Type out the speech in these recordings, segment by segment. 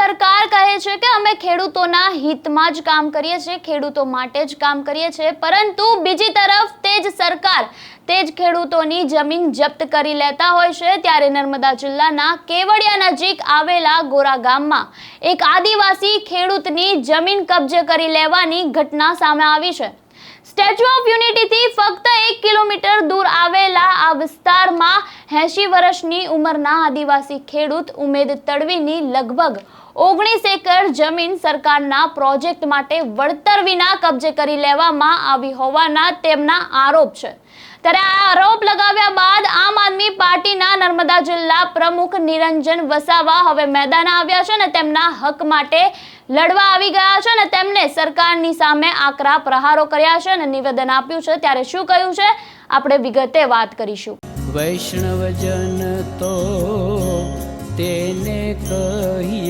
સરકાર કહે છે કે અમે ખેડૂતોના હિતમાં જ કામ કરીએ છીએ, ખેડૂતો માટે જ કામ કરીએ છીએ, પરંતુ બીજી તરફ તે જ સરકાર તે જ ખેડૂતોની જમીન જપ્ત કરી લેતા હોય છે. ત્યારે નર્મદા જિલ્લાના કેવડિયા નજીક આવેલા ગોરા ગામમાં એક આદિવાસી ખેડૂતની જમીન કબજે કરી લેવાની ઘટના સામે આવી છે. સ્ટેચ્યુ ઓફ યુનિટીથી ફક્ત એક કિલોમીટર દૂર આવેલા આ વિસ્તારમાં એંશી વર્ષની ઉંમરના આદિવાસી ખેડૂત ઉમેદ તડવીની લગભગ ઓગણીસ એકર જમીન સરકારના પ્રોજેક્ટ માટે વળતર વિના કબજે કરી લેવામાં આવી હોવાના તેમના આરોપ છે. ત્યારે આ આરોપ લગાવ્યા બાદ આમ આદમી પાર્ટીના નર્મદા જિલ્લા પ્રમુખ નિરંજન વસાવા હવે મેદાન આવ્યા છે અને તેમના હક માટે લડવા આવી ગયા છે અને તેમને સરકારની સામે આકરા પ્રહારો કર્યા છે અને નિવેદન આપ્યું છે. ત્યારે શું કહ્યું છે? આપણે વિગતે વાત કરીશું. વૈષ્ણવજન તો તેને કહીએ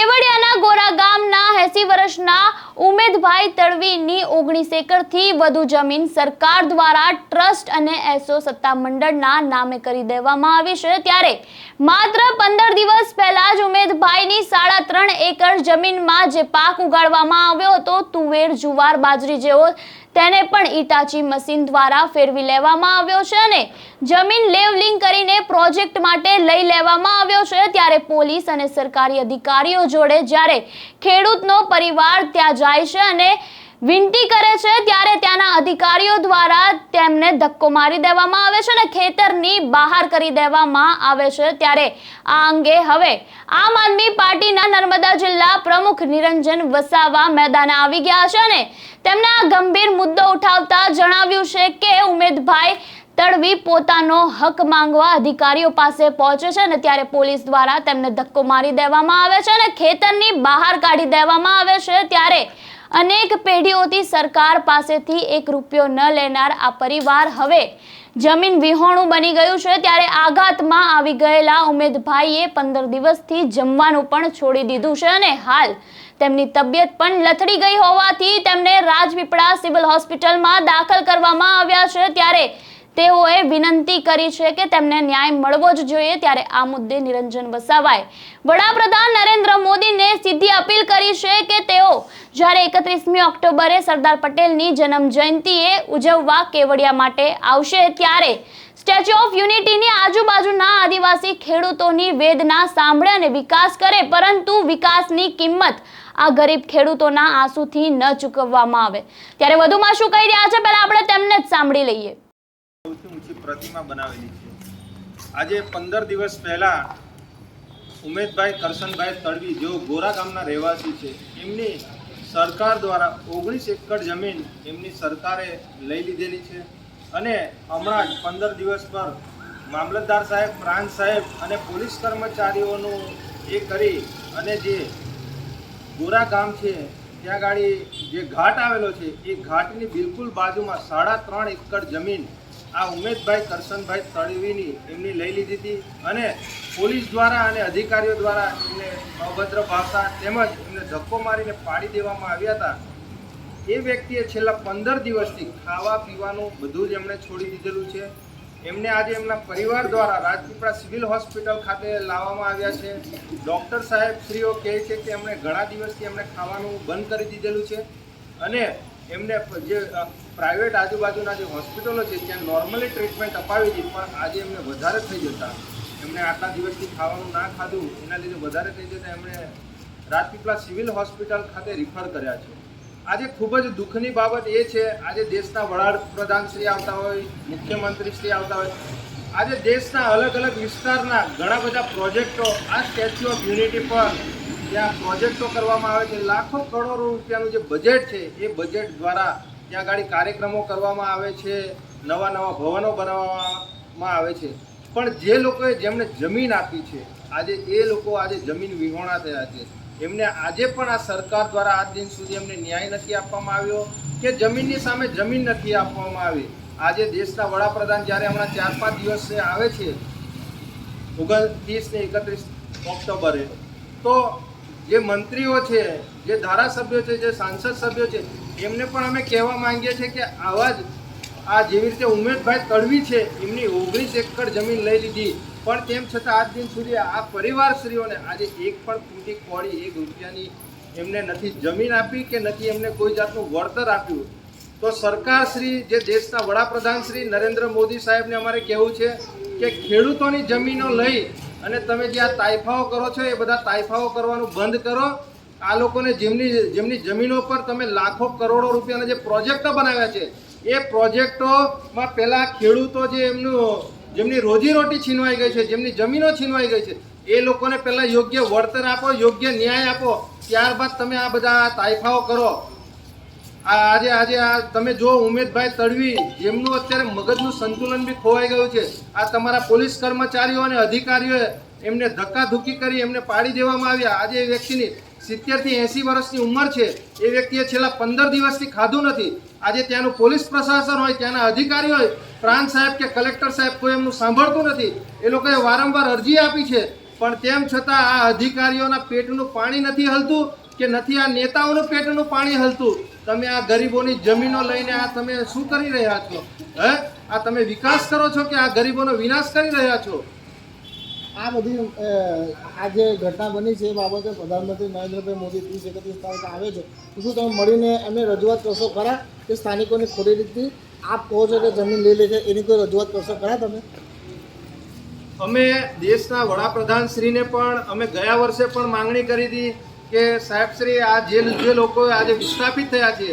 કેવડિયાના ગોરા ગામના એસી વર્ષના ઉમેદભાઈ તડવીની ઓગણીસ એકરથી વધુ જમીન સરકાર દ્વારા ટ્રસ્ટ અને એસો સત્તામંડળના નામે કરી દેવામાં આવી છે. ત્યારે માત્ર પંદર દિવસ પહેલા જ ઉમેદભાઈની સાડા ત્રણ એકર જમીનમાં જે પાક ઉગાડવામાં આવ્યો હતો, તુવેર, જુવાર, બાજરી જેવો તેને પણ ઇટાચી મશીન દ્વારા ફેરવી લેવામાં આવ્યો છે અને જમીન લેવલિંગ કરીને પ્રોજેક્ટ માટે લઈ લેવામાં આવ્યો છે. ત્યારે પોલીસ અને સરકારી અધિકારીઓ જોડે જ્યારે ખેડૂતનો પરિવાર ત્યાં જાય છે અને વિનંતી કરે છે ત્યારે ત્યાંના અધિકારીઓ દ્વારા તેમને ધક્કો મારી દેવામાં આવે છે અને ખેતરની બહાર કરી દેવામાં આવે છે ત્યારે આ અંગે હવે આમ આદમી પાર્ટીના નર્મદા જિલ્લા પ્રમુખ નિરંજન વસાવા મેદાને આવી ગયા છે અને તેમણે આ ગંભીર મુદ્દો ઉઠાવતા જણાવ્યું છે કે ઉમેદભાઈ તડવી પોતાનો હક માંગવા અધિકારીઓ પાસે પહોંચે છે અને ત્યારે પોલીસ દ્વારા તેમને ધક્કો મારી દેવામાં આવે છે અને ખેતરની બહાર કાઢી દેવામાં આવે છે ત્યારે અનેક પેઢીઓથી સરકાર પાસેથી એક રૂપિયો ન લેનાર આ પરિવાર હવે જમીન વિહોણું બની ગયું છે. ત્યારે આઘાતમાં આવી ગયેલા ઉમેદભાઈએ પંદર દિવસથી જમવાનું પણ છોડી દીધું છે અને હાલ તેમની તબિયત પણ લથડી ગઈ હોવાથી તેમને રાજપીપળા સિવિલ હોસ્પિટલમાં દાખલ કરવામાં આવ્યા છે. ત્યારે તેઓએ વિનંતી કરી છે કે તેમને ન્યાય મળવો જ જોઈએ ત્યારે આ મુદ્દે નિરંજન વસાવાએ વડાપ્રધાન નરેન્દ્ર મોદીને સીધી અપીલ કરી છે કે તેઓ જ્યારે એકત્રીસમી ઓક્ટોબરે સરદાર પટેલની જન્મ જયંતિએ ઉજવવા કેવડિયા માટે આવશે ત્યારે સ્ટેચ્યુ ઓફ યુનિટીની આજુબાજુના આદિવાસી ખેડૂતોની વેદના સાંભળે અને વિકાસ કરે, પરંતુ વિકાસની કિંમત આ ગરીબ ખેડૂતોના આંસુથી ન ચૂકવવામાં આવે. ત્યારે વધુમાં શું કહી રહ્યા છે? પહેલા આપણે તેમને જ સાંભળી લઈએ. સૌથી ઊંચી પ્રતિમા બનાવેલી છે. આજે પંદર દિવસ પહેલા ઉમેદભાઈ કરશનભાઈ તડવી, જેઓ ગોરા ગામના રહેવાસી છે, એમની સરકાર દ્વારા ઓગણીસ એકર જમીન એમની સરકારે લઈ લીધેલી છે અને હમણાં જ પંદર દિવસ પર મામલતદાર સાહેબ, પ્રાંત સાહેબ અને પોલીસ કર્મચારીઓનું એ કરી અને જે ગોરા ગામ છે, ત્યાં ગાડી જે ઘાટ આવેલો છે, એ ઘાટની બિલકુલ બાજુમાં સાડા ત્રણ એકર જમીન આ ઉમેદભાઈ કરશનભાઈ તળવીની એમની લઈ લીધી હતી અને પોલીસ દ્વારા અને અધિકારીઓ દ્વારા એમને અભદ્ર ભાષા તેમજ એમને ધક્કો મારીને પાડી દેવામાં આવ્યા હતા. એ વ્યક્તિએ છેલ્લા પંદર દિવસથી ખાવા પીવાનું બધું જ એમણે છોડી દીધેલું છે. એમને આજે એમના પરિવાર દ્વારા રાજપીપળા સિવિલ હોસ્પિટલ ખાતે લાવવામાં આવ્યા છે. ડૉક્ટર સાહેબ શ્રીઓ કહે છે કે એમણે ઘણા દિવસથી એમણે ખાવાનું બંધ કરી દીધેલું છે અને એમને જે પ્રાઇવેટ આજુબાજુના જે હોસ્પિટલો છે, ત્યાં નોર્મલી ટ્રીટમેન્ટ અપાવી હતી, પણ આજે એમને વધારે થઈ જતા. એમણે આટલા દિવસથી ખાવાનું ના ખાધું, એના લીધે વધારે થઈ જતા, એમણે રાજપીપળા સિવિલ હોસ્પિટલ ખાતે રિફર કર્યા છે. આજે ખૂબ જ દુઃખની બાબત એ છે, આજે દેશના વડાપ્રધાનશ્રી આવતા હોય, મુખ્યમંત્રી શ્રી આવતા હોય, આજે દેશના અલગ અલગ વિસ્તારના ઘણા બધા પ્રોજેક્ટો, આ સ્ટેચ્યુ ઓફ યુનિટી પર ત્યાં પ્રોજેક્ટો કરવામાં આવે છે. લાખો કરોડો રૂપિયાનું જે બજેટ છે, એ બજેટ દ્વારા ત્યાં આગળ કાર્યક્રમો કરવામાં આવે છે, નવા નવા ભવનો બનાવવામાં આવે છે. પણ જે લોકોએ જેમને જમીન આપી છે, આજે એ લોકો આજે જમીન વિહોણા થયા છે. એમને આજે પણ આ સરકાર દ્વારા આજ દિન સુધી એમને ન્યાય નથી આપવામાં આવ્યો કે જમીનની સામે જમીન નથી આપવામાં આવી. આજે દેશના વડાપ્રધાન જ્યારે હમણાં ચાર પાંચ દિવસે આવે છે ઓગણત્રીસ ને એકત્રીસ ઓક્ટોબરે, તો જે મંત્રીઓ છે, જે ધારાસભ્યો છે, જે સાંસદ સભ્યો છે, એમને પણ અમે કહેવા માંગીએ છીએ કે આવા જ આ જેવી રીતે ઉમેશભાઈ તડવી છે, એમની ઓગણીસ એકર જમીન લઈ લીધી. પણ તેમ છતાં આજ દિન સુધી આ પરિવારશ્રીઓને આજે એક પણ ફૂટી કોળી, એક રૂપિયાની એમને નથી જમીન આપી કે નથી એમને કોઈ જાતનું વળતર આપ્યું. તો સરકાર શ્રી જે દેશના વડાપ્રધાન શ્રી નરેન્દ્ર મોદી સાહેબને અમારે કહેવું છે કે ખેડૂતોની જમીનો લઈ અને તમે જે આ તાઇફાઓ કરો છો, એ બધા તાઇફાઓ કરવાનું બંધ કરો. આ લોકોને જેમની જેમની જમીનો પર તમે લાખો કરોડો રૂપિયાના જે પ્રોજેક્ટો બનાવ્યા છે, એ પ્રોજેક્ટોમાં પહેલાં ખેડૂતો જે એમનું, જેમની રોજીરોટી છીનવાઈ ગઈ છે, જેમની જમીનો છીનવાઈ ગઈ છે, એ લોકોને પહેલાં યોગ્ય વળતર આપો, યોગ્ય ન્યાય આપો. ત્યારબાદ તમે આ બધા તાઇફાઓ કરો. આજે આજે આ તમે જો ઉમેદભાઈ તડવી, જેમનું અત્યારે મગજનું સંતુલન બી ખોવાઈ ગયું છે, આ તમારા પોલીસ કર્મચારીઓ અને અધિકારીઓએ એમને ધક્કાધુક્કી કરી, એમને પાડી દેવામાં આવ્યા. આજે એ વ્યક્તિની સિત્તેરથી એંસી વર્ષની ઉંમર છે. એ વ્યક્તિએ છેલ્લા પંદર દિવસથી ખાધું નથી. આજે ત્યાંનું પોલીસ પ્રશાસન હોય, ત્યાંના અધિકારી હોય, પ્રાંત સાહેબ કે કલેક્ટર સાહેબ કોઈ એમનું સાંભળતું નથી. એ લોકોએ વારંવાર અરજી આપી છે. પણ તેમ છતાં આ અધિકારીઓના પેટનું પાણી નથી હલતું કે નથી આ નેતાઓનું પેટનું પાણી હલતું. તમે આ ગરીબોની જમીનો લઈને આ તમે શું કરી રહ્યા છો? હે? આ તમે વિકાસ કરો છો કે આ ગરીબોનો વિનાશ કરી રહ્યા છો? આ બધી આ જે ઘટના બની છે એ બાબતે પ્રધાનમંત્રી નરેન્દ્રભાઈ મોદી ત્રીસ એકત્રીસ તારીખે આવે છે. તો શું તમે મળીને એમને રજૂઆત કરશો ખરા કે સ્થાનિકોની ખોટી રીતથી આપ કહો છો કે જમીન લઈ લે છે એની કોઈ રજૂઆત કરશો ખરા તમે? અમે દેશના વડાપ્રધાન શ્રીને પણ અમે ગયા વર્ષે પણ માંગણી કરી હતી કે સાહેબ શ્રી, આ જે જે લોકો આજે વિસ્થાપિત થયા છે,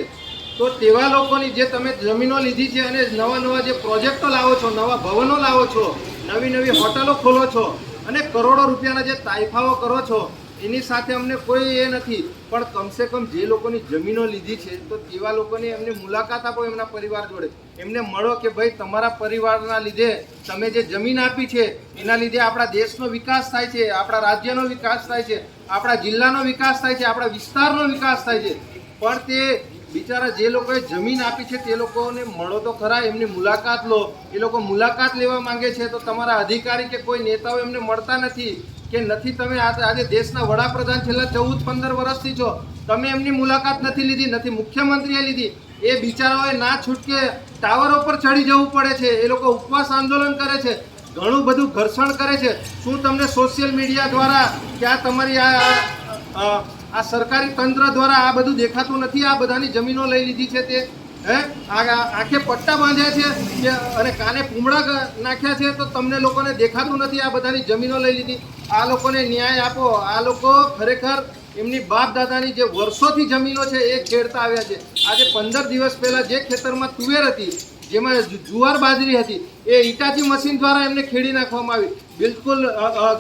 તો તેવા લોકોની જે તમે જમીનો લીધી છે અને નવા નવા જે પ્રોજેક્ટો લાવો છો, નવા ભવનો લાવો છો, નવી નવી હોટલો ખોલો છો અને કરોડો રૂપિયાના જે તાઇફાઓ કરો છો એની સાથે અમને કોઈ એ નથી. પણ કમસે કમ જે લોકોની જમીનો લીધી છે, તો તેવા લોકોની એમને મુલાકાત આપો એમના પરિવાર જોડે. એમને મળો કે ભાઈ, તમારા પરિવારના લીધે તમે જે જમીન આપી છે, એના લીધે આપણા દેશનો વિકાસ થાય છે, આપણા રાજ્યનો વિકાસ થાય છે, આપણા જિલ્લાનો વિકાસ થાય છે, આપણા વિસ્તારનો વિકાસ થાય છે. પણ તે બિચારા જે લોકોએ જમીન આપી છે, તે લોકોને મળો તો ખરા, એમની મુલાકાત લો. એ લોકો મુલાકાત લેવા માંગે છે, તો તમારા અધિકારી કે કોઈ નેતાઓ એમને મળતા નથી. કે નથી તમે આજે દેશના વડાપ્રધાન છેલ્લા ચૌદ પંદર વર્ષથી છો. તમે એમની મુલાકાત નથી લીધી, નથી મુખ્યમંત્રીએ લીધી. એ બિચારાઓએ ના છૂટકે ટાવરો પર ચડી જવું પડે છે. એ લોકો ઉપવાસ આંદોલન કરે છે. ઘણું બધું ઘર્ષણ કરે છે. શું તમને સોશિયલ મીડિયા દ્વારા કે આ તમારી આ- આ સરકારી તંત્ર દ્વારા આ બધું દેખાતું નથી? આ બધાની જમીનો લઈ લીધી છે તે? હે? આ આ પટ્ટા બાંધ્યા છે અને કાને પૂમડા નાખ્યા છે તો તમને લોકોને દેખાતું નથી આ બધાની જમીનો લઈ લીધી. આ લોકોને ન્યાય આપો. આ લોકો ખરેખર એમની બાપ દાદાની જે વર્ષોથી જમીનો છે એ ખેડતા આવ્યા છે. આજે પંદર દિવસ પહેલા જે ખેતરમાં તુવેર હતી, જેમાં જુવાર બાજરી હતી, એ ઇટાચી મશીન દ્વારા એમને ખેડી નાખવામાં આવી. બિલકુલ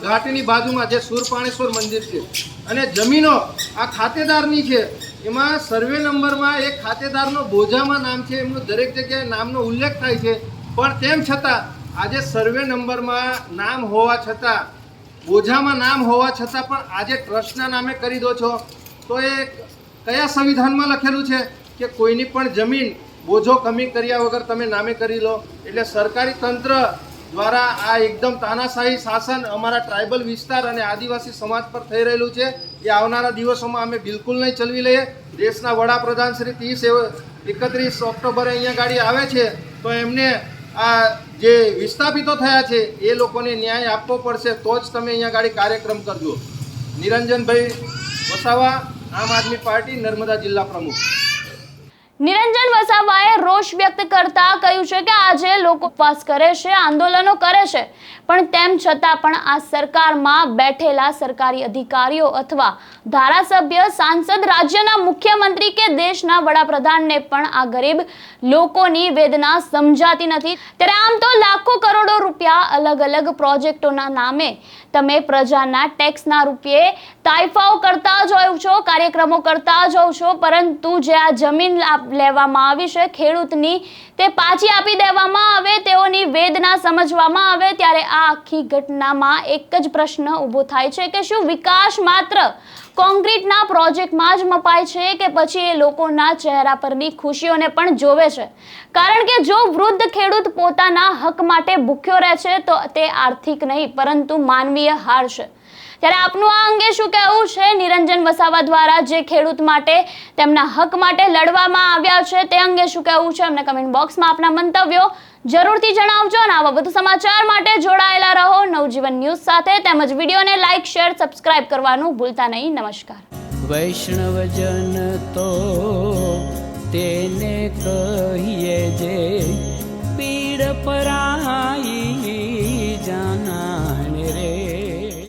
ઘાટની બાજુમાં જે સુરપાણેશ્વર મંદિર છે. અને જમીનો આ ખાતેદારની છે. એમાં સર્વે નંબરમાં એક ખાતેદારનો બોજામાં નામ છે, એમનું દરેક જગ્યાએ નામનો ઉલ્લેખ થાય છે. પણ તેમ છતાં, આજે સર્વે નંબરમાં નામ હોવા છતાં, બોજામાં નામ હોવા છતાં પણ આજે ટ્રસ્ટના નામે કરી દો છો. તો એ કયા સંવિધાનમાં લખેલું છે કે કોઈની પણ જમીન બોજો કમી કર્યા વગર તમે નામે કરી લો? એટલે સરકારી તંત્ર દ્વારા આ એકદમ તાનાશાહી શાસન અમારા ટ્રાઇબલ વિસ્તાર અને આદિવાસી સમાજ પર થઈ રહેલું છે. એ આવનારા દિવસોમાં અમે બિલકુલ નહીં ચલવી લઈએ. દેશના વડાપ્રધાન શ્રી ત્રીસ એકત્રીસ ઓક્ટોબરે અહીંયા ગાડી આવે છે, તો એમને આ જે વિસ્થાપિતો થયા છે, એ લોકોને ન્યાય આપવો પડશે, તો જ તમે અહીંયા ગાડી કાર્યક્રમ કરજો. નિરંજનભાઈ વસાવા, આમ આદમી પાર્ટી, નર્મદા જિલ્લા પ્રમુખ. નિરંજન વસાવાએ રોષ વ્યક્ત કરતા કહ્યું છે કે આજે લોકો ઉપવાસ કરે છે, આંદોલનો કરે છે. પણ તેમ છતાં પણ આ સરકારમાં બેઠેલા સરકારી અધિકારીઓ અથવા ધારાસભ્ય, સાંસદ, રાજ્યના મુખ્યમંત્રી કે દેશના વડાપ્રધાનને પણ આ ગરીબ લોકોની વેદના સમજાતી નથી. ત્યારે આમ તો લાખો કરોડો રૂપિયા અલગ અલગ પ્રોજેક્ટોના નામે તમે પ્રજાના ટેક્સના રૂપિયે તાઇફાઓ કરતા જ હોવ છો, કાર્યક્રમો કરતા જ હોવ છો, પરંતુ જે આ જમીન લેવામાં આવી છે, ખેડૂતની, તે પાછી આપી દેવામાં આવે, તેઓની વેદના સમજવામાં આવે, ત્યારે આ આખી ઘટનામાં એક જ પ્રશ્ન ઊભો થાય છે કે શું વિકાસ માત્ર કોન્ક્રીટના પ્રોજેક્ટમાં જ મપાય છે કે પછી એ લોકોના ચહેરા પરની ખુશીઓને પણ જોવે છે. કારણ કે જો વૃદ્ધ ખેડૂત પોતાના હક માટે ભૂખ્યો રહે છે, તો તે આર્થિક નહીં, પરંતુ માનવીય હાર છે. ત્યારે આપનું આ અંગે શું કહેવું છે? નિરંજન વસાવા દ્વારા જે ખેડૂત માટે તેમના હક માટે લડવામાં આવ્યા છે, તે અંગે શું કહેવું છે? અમને કમેન્ટ બોક્સમાં આપના મંતવ્યો જરૂરથી જણાવજો અને આવા વધુ સમાચાર માટે જોડાયેલા રહો નવજીવન ન્યૂઝ સાથે. તેમજ વિડીયોને લાઇક શેર, સબસ્ક્રાઇબ કરવાનું ભૂલતા નહીં. નમસ્કાર. વૈષ્ણવજન તો તેને કહીએ જે પીડ પરાઈ